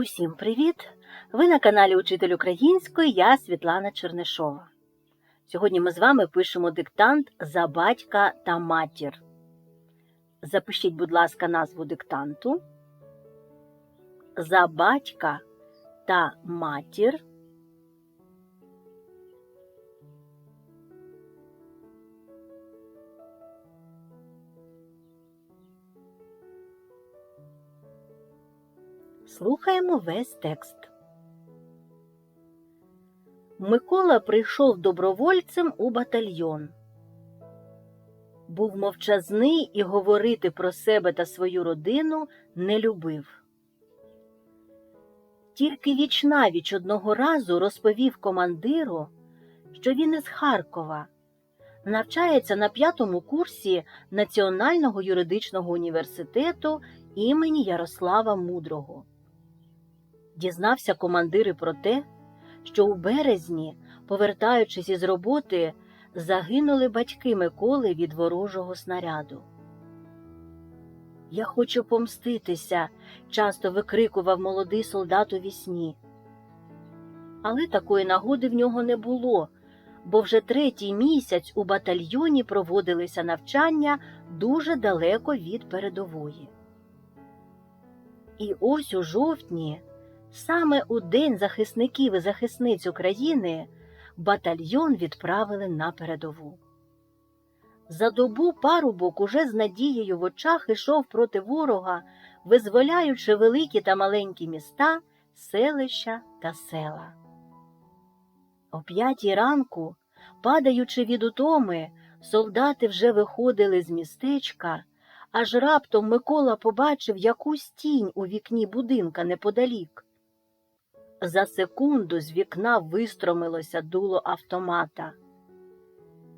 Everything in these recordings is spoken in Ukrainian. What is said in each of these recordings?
Усім привіт! Ви на каналі Учитель української, я Світлана Чернишова. Сьогодні ми з вами пишемо диктант за батька та матір. Запишіть, будь ласка, назву диктанту. За батька та матір. Слухаємо весь текст. Микола прийшов добровольцем у батальйон. Був мовчазний і говорити про себе та свою родину не любив. Тільки вічнавіч одного разу розповів командиру, що він із Харкова, навчається на п'ятому курсі Національного юридичного університету імені Ярослава Мудрого. Дізнався командир про те, що у березні, повертаючись із роботи, загинули батьки Миколи від ворожого снаряду. Я хочу помститися, часто викрикував молодий солдат у вісні. Але такої нагоди в нього не було, бо вже третій місяць у батальйоні проводилися навчання дуже далеко від передової. І ось у жовтні Саме у День захисників і захисниць України батальйон відправили на передову. За добу парубок уже з надією в очах ішов проти ворога, визволяючи великі та маленькі міста, селища та села. О п'ятій ранку, падаючи від утоми, солдати вже виходили з містечка, аж раптом Микола побачив якусь тінь у вікні будинка неподалік. За секунду з вікна вистромилося дуло автомата.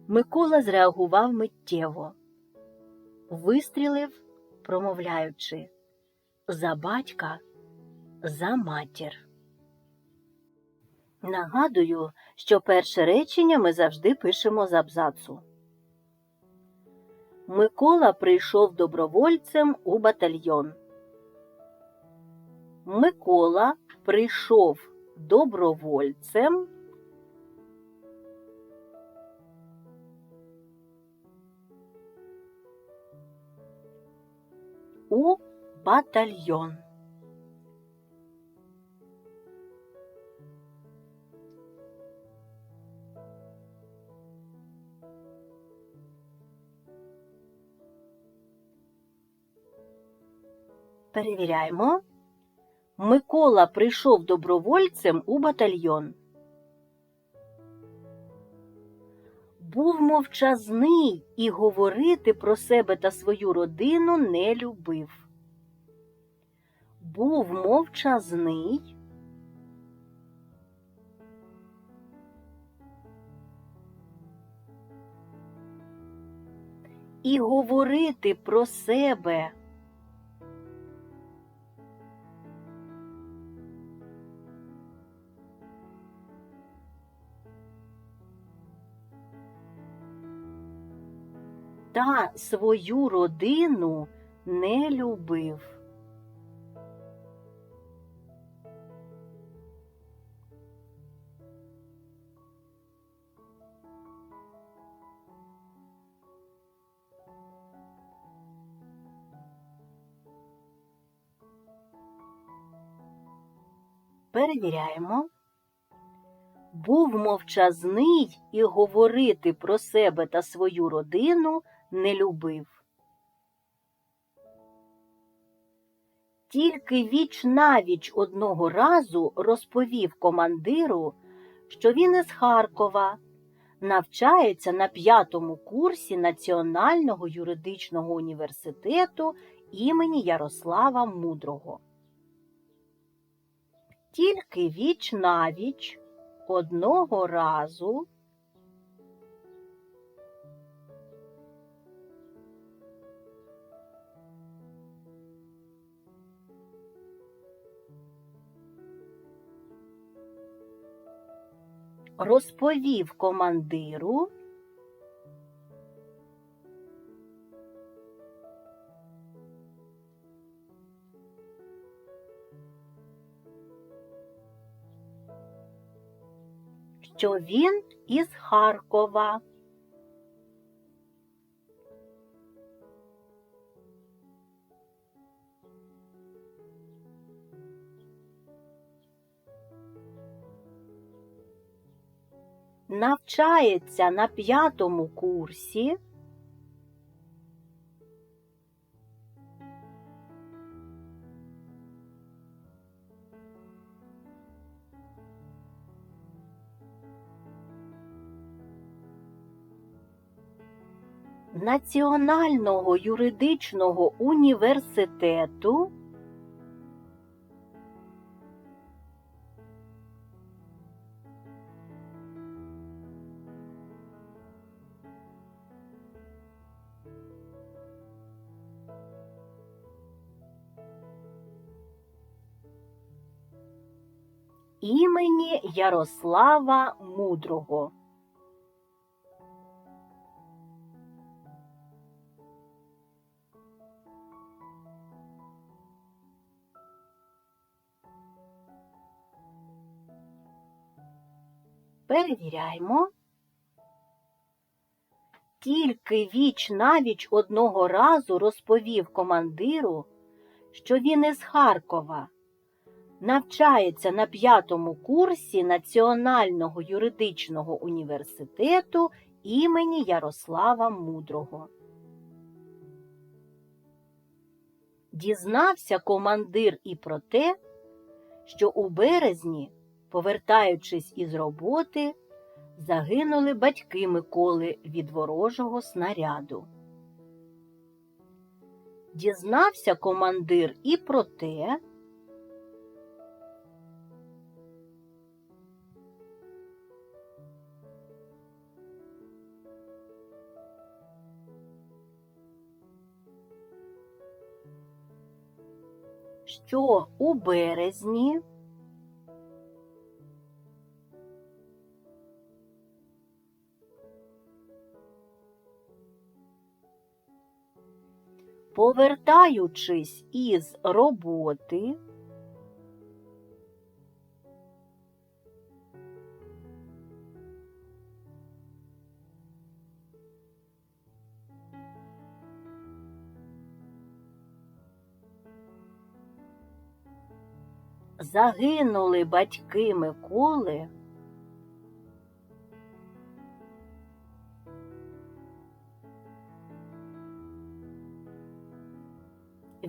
Микола зреагував миттєво, вистрілив, промовляючи за батька, за матір. Нагадую, що перше речення ми завжди пишемо з абзацу. Микола прийшов добровольцем у батальйон. Микола прийшов добровольцем у батальйон. Перевіряємо. Микола прийшов добровольцем у батальйон. Був мовчазний і говорити про себе та свою родину не любив. Був мовчазний. І говорити про себе. Свою родину не любив. Перевіряємо. Був мовчазний і говорити про себе та свою родину не любив. Тільки віч навіч одного разу розповів командиру, що він із Харкова навчається на п'ятому курсі Національного юридичного університету імені Ярослава Мудрого. Тільки віч навіч одного разу розповів командиру, що він із Харкова. Навчається на п'ятому курсі. Національного юридичного університету Ярослава Мудрого. Перевіряємо. Тільки віч навіч одного разу розповів командиру, що він із Харкова, навчається на п'ятому курсі Національного юридичного університету імені Ярослава Мудрого. Дізнався командир і про те, що у березні, повертаючись із роботи, загинули батьки Миколи від ворожого снаряду. Дізнався командир і про те, що у березні. Повертаючись із роботи, загинули батьки Миколи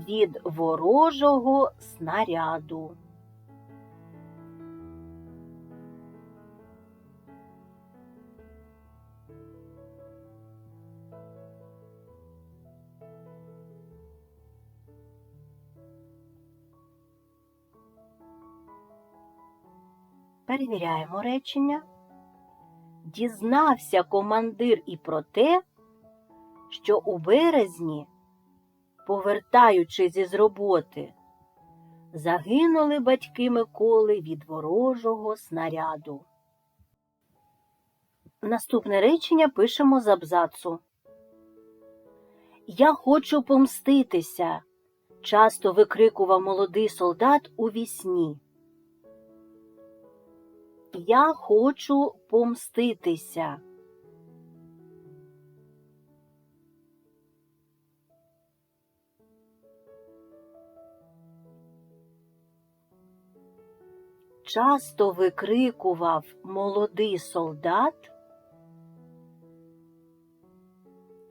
від ворожого снаряду. Перевіряємо речення. Дізнався командир і про те, що у березні, повертаючись із роботи, загинули батьки Миколи від ворожого снаряду. Наступне речення пишемо з абзацу. Я хочу помститися, часто викрикував молодий солдат у вісні. Я хочу помститися. Часто викрикував молодий солдат.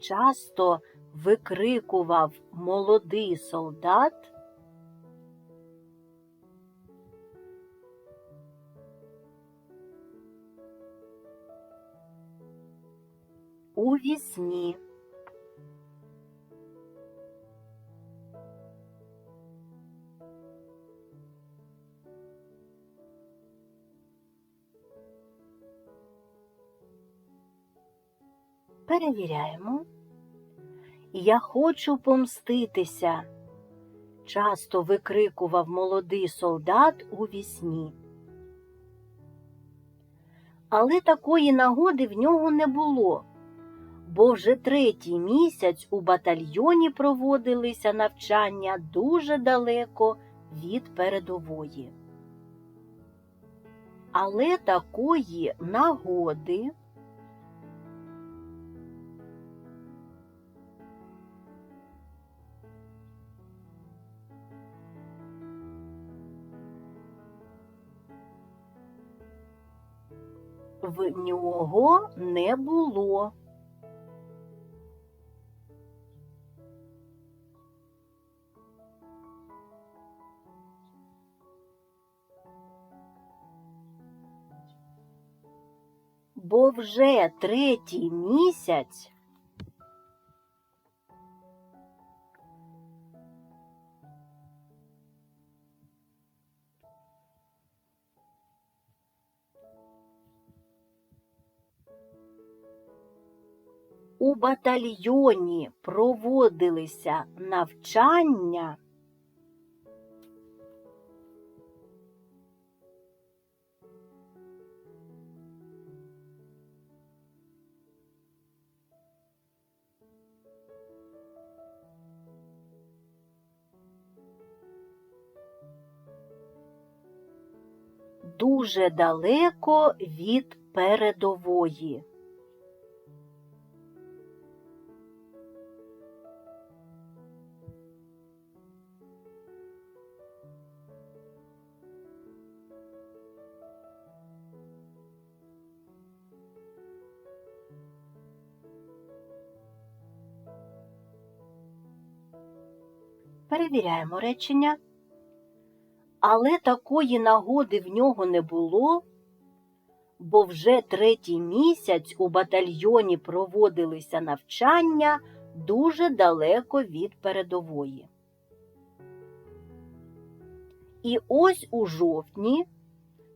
Часто викрикував молодий солдат. Вісні. Перевіряємо. Я хочу помститися, часто викрикував молодий солдат у вісні. Але такої нагоди в нього не було, бо вже третій місяць у батальйоні проводилися навчання дуже далеко від передової. Але такої нагоди в нього не було. Бо вже третій місяць у батальйоні проводилися навчання. Дуже далеко від передової. Перевіряємо речення. Але такої нагоди в нього не було, бо вже третій місяць у батальйоні проводилися навчання дуже далеко від передової. І ось у жовтні,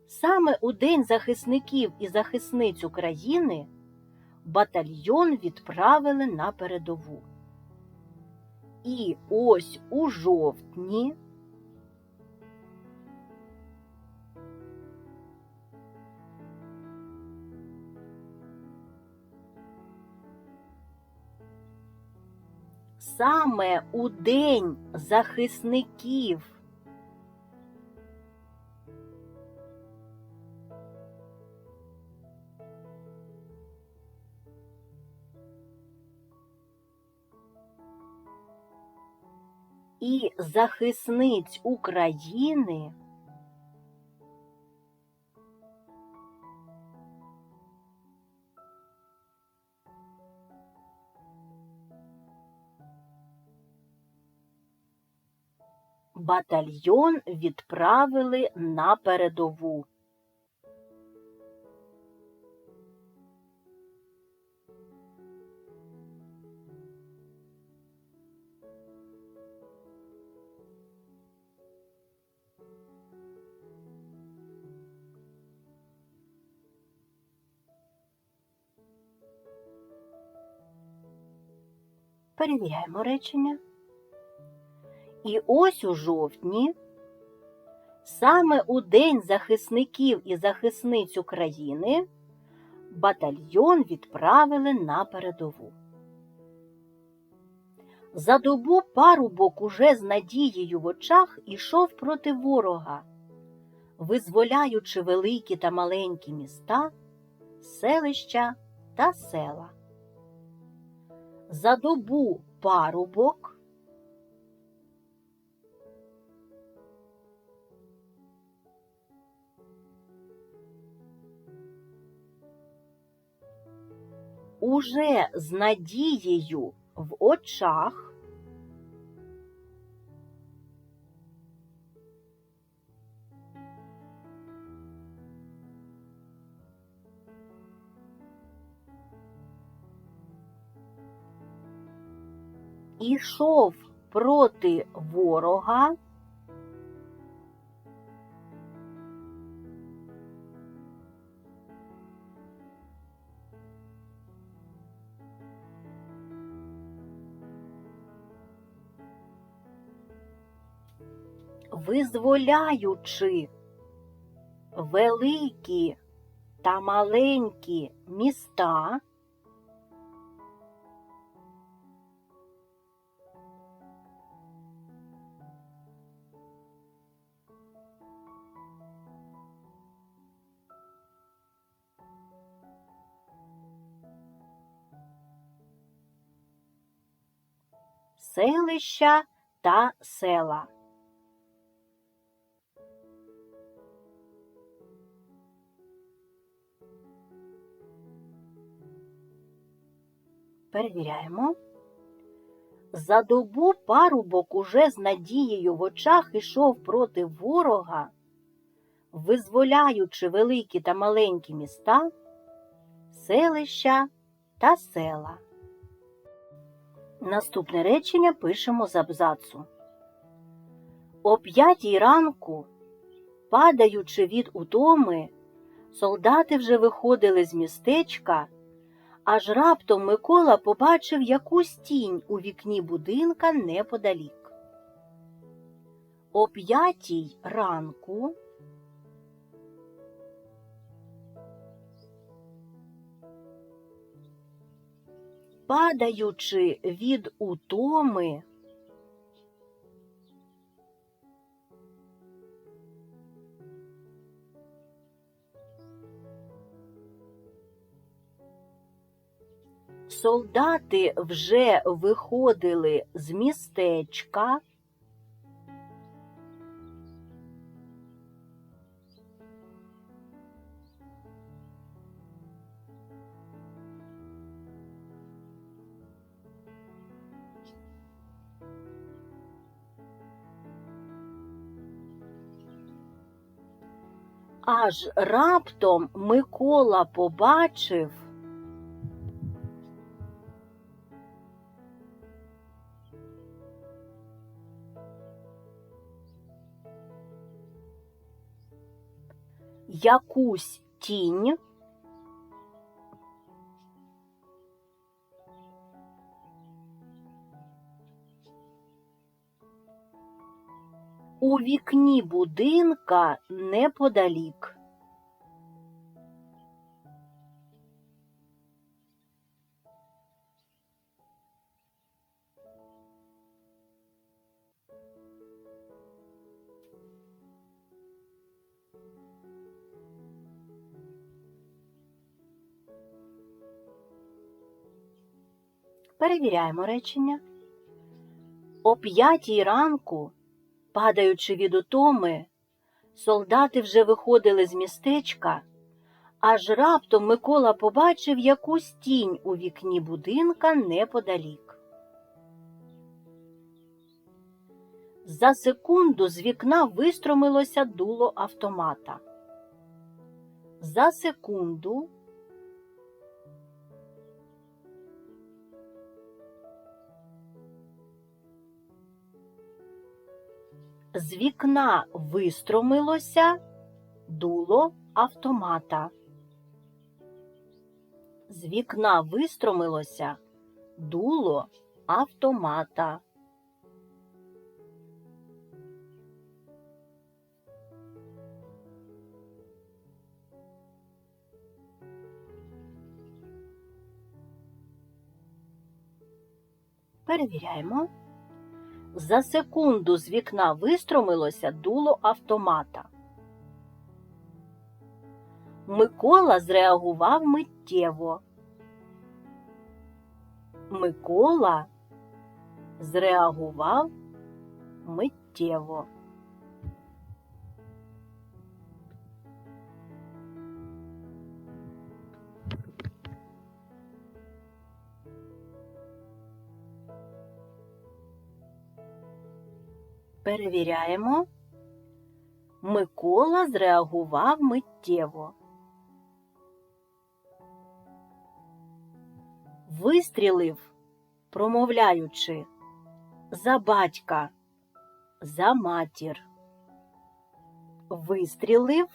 саме у День захисників і захисниць України, батальйон відправили на передову. І ось у жовтні саме у День захисників. І захисниць України батальйон відправили на передову. Перевіряємо речення. І ось у жовтні, саме у День захисників і захисниць України, батальйон відправили на передову. За добу парубок уже з надією в очах ішов проти ворога, визволяючи великі та маленькі міста, селища та села. За добу парубок уже з надією в очах ішов проти ворога. визволяючи великі та маленькі міста. Селища та села Перевіряємо. За добу парубок уже з надією в очах ішов проти ворога, визволяючи великі та маленькі міста, селища та села. Наступне речення пишемо з абзацу. О п'ятій ранку, падаючи від утоми, солдати вже виходили з містечка, аж раптом Микола побачив якусь тінь у вікні будинка неподалік. О п'ятій ранку падаючи від утоми, солдати вже виходили з містечка. Аж раптом Микола побачив. Якусь тінь у вікні будинка неподалік. Перевіряємо речення. О п'ятій ранку Падаючи від утоми, солдати вже виходили з містечка, аж раптом Микола побачив якусь тінь у вікні будинка неподалік. За секунду з вікна вистромилося дуло автомата. За секунду з вікна вистромилося дуло автомата. З вікна вистромилося дуло автомата. Перевіряємо. За секунду з вікна вистромилося дуло автомата. Микола зреагував миттєво. Микола зреагував миттєво. Перевіряємо. Микола зреагував миттєво. Вистрілив, промовляючи за батька, за матір. Вистрілив,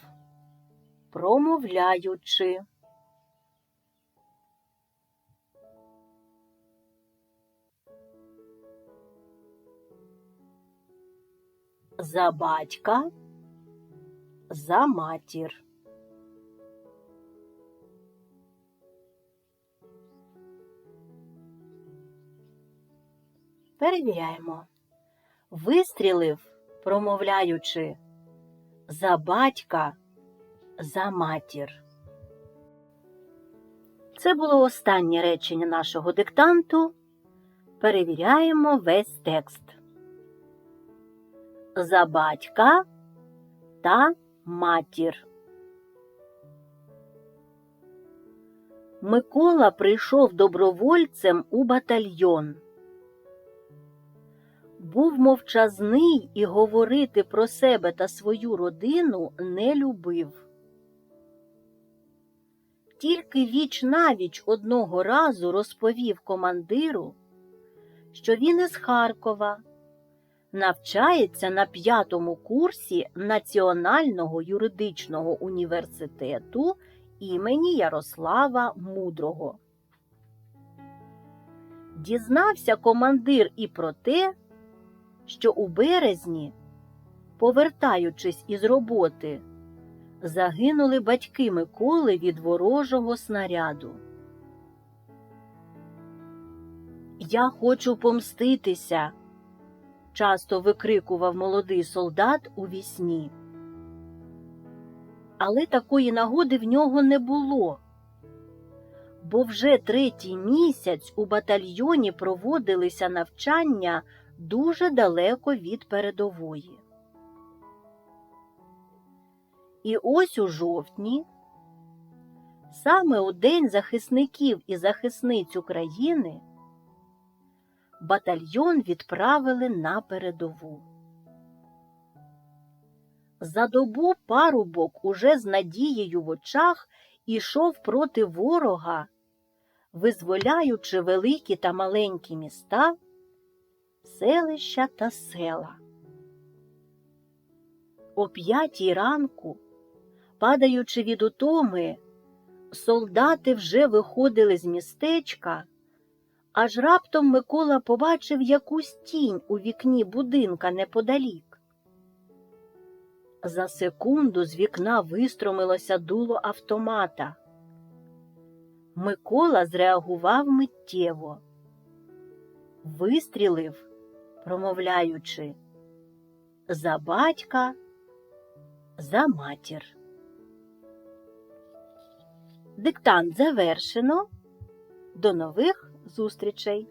промовляючи. За батька, за матір. Перевіряємо. Вистрілив, промовляючи за батька, за матір. Це було останнє речення нашого диктанту. Перевіряємо весь текст. За батька та матір. Микола прийшов добровольцем у батальйон. Був мовчазний і говорити про себе та свою родину не любив. Тільки віч навіч одного разу розповів командиру, що він із Харкова навчається на п'ятому курсі Національного юридичного університету імені Ярослава Мудрого. Дізнався командир і про те, що у березні, повертаючись із роботи, загинули батьки Миколи від ворожого снаряду. Я хочу помститися, часто викрикував молодий солдат у вісні. Але такої нагоди в нього не було, бо вже третій місяць у батальйоні проводилися навчання дуже далеко від передової. І ось у жовтні, саме у День захисників і захисниць України, батальйон відправили на передову. За добу парубок уже з надією в очах ішов проти ворога, визволяючи великі та маленькі міста, селища та села. О п'ятій ранку, падаючи від утоми, солдати вже виходили з містечка, аж раптом Микола побачив якусь тінь у вікні будинка неподалік. За секунду з вікна вистромилося дуло автомата. Микола зреагував миттєво, вистрілив, промовляючи за батька, за матір. Диктант завершено. До нових зустрічей!